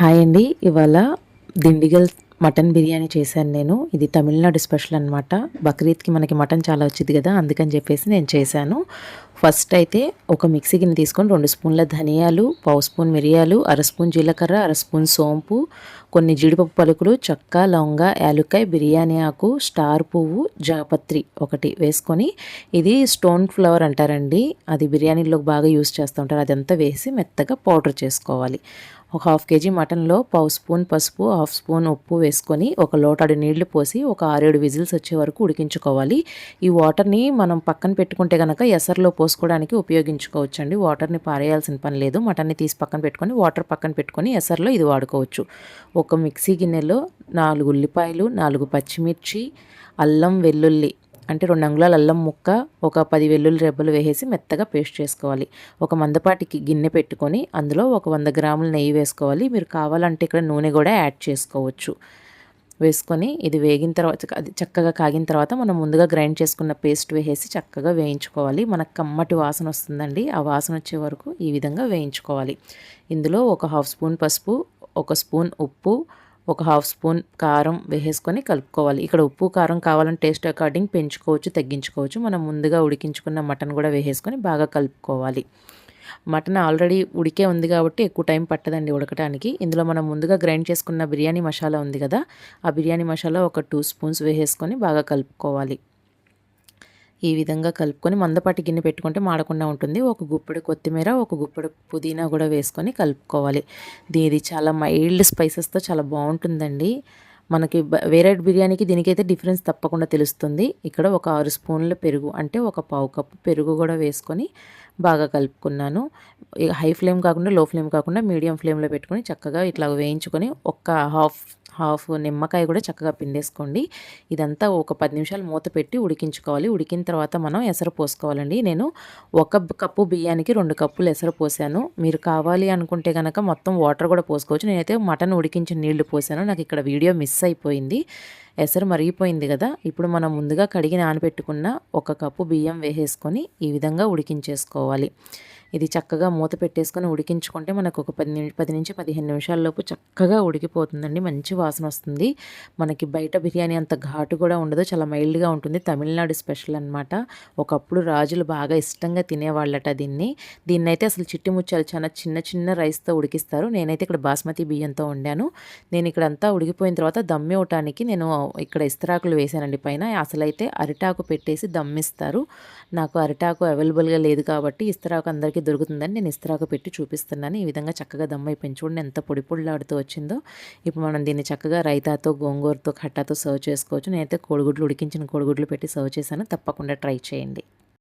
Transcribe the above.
Hi అండి. ఇవాళ Dindigul mutton biryani చేశాను నేను. ఇది తమిళనాడు స్పెషల్ అనమాట బక్రీద్కి మనకి మటన్ చాలా వచ్చింది కదా అందుకని చెప్పేసి నేను చేశాను. ఫస్ట్ అయితే ఒక మిక్సీ గిన్నె తీసుకొని రెండు స్పూన్ల ధనియాలు పావు స్పూన్ మిరియాలు అర స్పూన్ జీలకర్ర అర స్పూన్ సోంపు కొన్ని జీడిపప్పు పలుకులు చక్క లవంగ యాలుక్కాయ బిర్యానీ ఆకు స్టార్ పువ్వు జాపత్రి ఒకటి వేసుకొని ఇది స్టోన్ ఫ్లవర్ అంటారండి. అది బిర్యానీలోకి బాగా యూస్ చేస్తూ ఉంటారు. అదంతా వేసి మెత్తగా పౌడర్ చేసుకోవాలి. ఒక హాఫ్ కేజీ మటన్లో పావు స్పూన్ పసుపు హాఫ్ స్పూన్ ఉప్పు వేసుకొని ఒక లోటాడు నీళ్ళు పోసి ఒక ఆరేడు విజిల్స్ వచ్చే వరకు ఉడికించుకోవాలి. ఈ వాటర్ని మనం పక్కన పెట్టుకుంటే కనుక ఎసర్లో పోసుకోవడానికి ఉపయోగించుకోవచ్చండి. వాటర్ని పారేయాల్సిన పని లేదు. మటన్ని తీసి పక్కన పెట్టుకొని వాటర్ పక్కన పెట్టుకొని ఎసర్లో ఇది వాడుకోవచ్చు. ఒక మిక్సీ గిన్నెలో నాలుగు ఉల్లిపాయలు నాలుగు పచ్చిమిర్చి అల్లం వెల్లుల్లి అంటే రెండు అంగుళాల అల్లం ముక్క ఒక పది వెల్లుల్లి రెబ్బలు వేసేసి మెత్తగా పేస్ట్ చేసుకోవాలి. ఒక మందపాటికి గిన్నె పెట్టుకొని అందులో ఒక వంద గ్రాముల నెయ్యి వేసుకోవాలి. మీరు కావాలంటే ఇక్కడ నూనె కూడా యాడ్ చేసుకోవచ్చు. వేసుకొని ఇది వేగిన తర్వాత అది చక్కగా కాగిన తర్వాత మనం ముందుగా గ్రైండ్ చేసుకున్న పేస్ట్ వేసేసి చక్కగా వేయించుకోవాలి. మనకు కమ్మటి వాసన వస్తుందండి. ఆ వాసన వచ్చే వరకు ఈ విధంగా వేయించుకోవాలి. ఇందులో ఒక హాఫ్ స్పూన్ పసుపు ఒక స్పూన్ ఉప్పు ఒక హాఫ్ స్పూన్ కారం వేసేసుకొని కలుపుకోవాలి. ఇక్కడ ఉప్పు కారం కావాలని టేస్ట్ అకార్డింగ్ పెంచుకోవచ్చు తగ్గించుకోవచ్చు. మనం ముందుగా ఉడికించుకున్న మటన్ కూడా వేసేసుకొని బాగా కలుపుకోవాలి. మటన్ ఆల్రెడీ ఉడికే ఉంది కాబట్టి ఎక్కువ టైం పట్టదండి ఉడకటానికి. ఇందులో మనం ముందుగా గ్రైండ్ చేసుకున్న బిర్యానీ మసాలా ఉంది కదా ఆ బిర్యానీ మసాలా ఒక టూ స్పూన్స్ వేసేసుకొని బాగా కలుపుకోవాలి. ఈ విధంగా కలుపుకొని మందపాటి గిన్నె పెట్టుకుంటే మాడకుండా ఉంటుంది. ఒక గుప్పెడు కొత్తిమీర ఒక గుప్పెడు పుదీనా కూడా వేసుకొని కలుపుకోవాలి. ఇది చాలా మైల్డ్ స్పైసెస్తో చాలా బాగుంటుందండి. మనకి వేరే బిర్యానీకి దీనికైతే డిఫరెన్స్ తప్పకుండా తెలుస్తుంది. ఇక్కడ ఒక ఆరు స్పూన్ల పెరుగు అంటే ఒక పావు కప్పు పెరుగు కూడా వేసుకొని బాగా కలుపుకున్నాను. హై ఫ్లేమ్ కాకుండా లో ఫ్లేమ్ కాకుండా మీడియం ఫ్లేమ్లో పెట్టుకొని చక్కగా ఇట్లా వేయించుకొని ఒక హాఫ్ హాఫ్ నిమ్మకాయ కూడా చక్కగా పిండేసుకోండి. ఇదంతా ఒక పది నిమిషాలు మూత పెట్టి ఉడికించుకోవాలి. ఉడికిన తర్వాత మనం ఎసరు పోసుకోవాలండి. నేను ఒక కప్పు బియ్యానికి రెండు కప్పులు ఎసరు పోసాను. మీరు కావాలి అనుకుంటే కనుక మొత్తం వాటర్ కూడా పోసుకోవచ్చు. నేనైతే మటన్ ఉడికించిన నీళ్ళు పోసాను. నాకు ఇక్కడ వీడియో మిస్ అయిపోయింది. ఎసరు మరిగిపోయింది కదా. ఇప్పుడు మనం ముందుగా కడిగి నానబెట్టుకున్న ఒక కప్పు బియ్యం వేసేసుకొని ఈ విధంగా ఉడికించేసుకోవాలి. ఇది చక్కగా మూత పెట్టేసుకొని ఉడికించుకుంటే మనకు ఒక పది పది నుంచి పదిహేను నిమిషాల్లోపు చక్కగా ఉడికిపోతుందండి. మంచి వాసన వస్తుంది. మనకి బయట బిర్యానీ అంత ఘాటు కూడా ఉండదు. చాలా మైల్డ్గా ఉంటుంది. తమిళనాడు స్పెషల్ అనమాట ఒకప్పుడు రాజులు బాగా ఇష్టంగా తినేవాళ్ళట దీన్ని. దీన్నైతే అసలు చిట్టి ముచ్చాలు చాలా చిన్న చిన్న రైస్తో ఉడికిస్తారు. నేనైతే ఇక్కడ బాస్మతి బియ్యంతో వండాను. నేను ఇక్కడ అంతా ఉడికిపోయిన తర్వాత దమ్మి ఇవ్వటానికి నేను ఇక్కడ ఇస్తరాకులు వేసానండి పైన. అసలైతే అరిటాకు పెట్టేసి దమ్మిస్తారు. నాకు అరిటాకు అవైలబుల్గా లేదు కాబట్టి ఇస్తరాకు అందరికీ మనకి దొరుకుతుందని నేను ఇస్త్రాకు పెట్టి చూపిస్తున్నాను. ఈ విధంగా చక్కగా దమ్మైపోయింది. చూడండి ఎంత పొడి పొడిలాడుతూ వచ్చిందో. ఇప్పుడు మనం దీన్ని చక్కగా రైతాతో గోంగూరతో కట్టాతో సర్వ్ చేసుకోవచ్చు. నేనైతే కోడిగుడ్లు ఉడికించిన కోడిగుడ్లు పెట్టి సర్వ్ చేశాను. తప్పకుండా ట్రై చేయండి.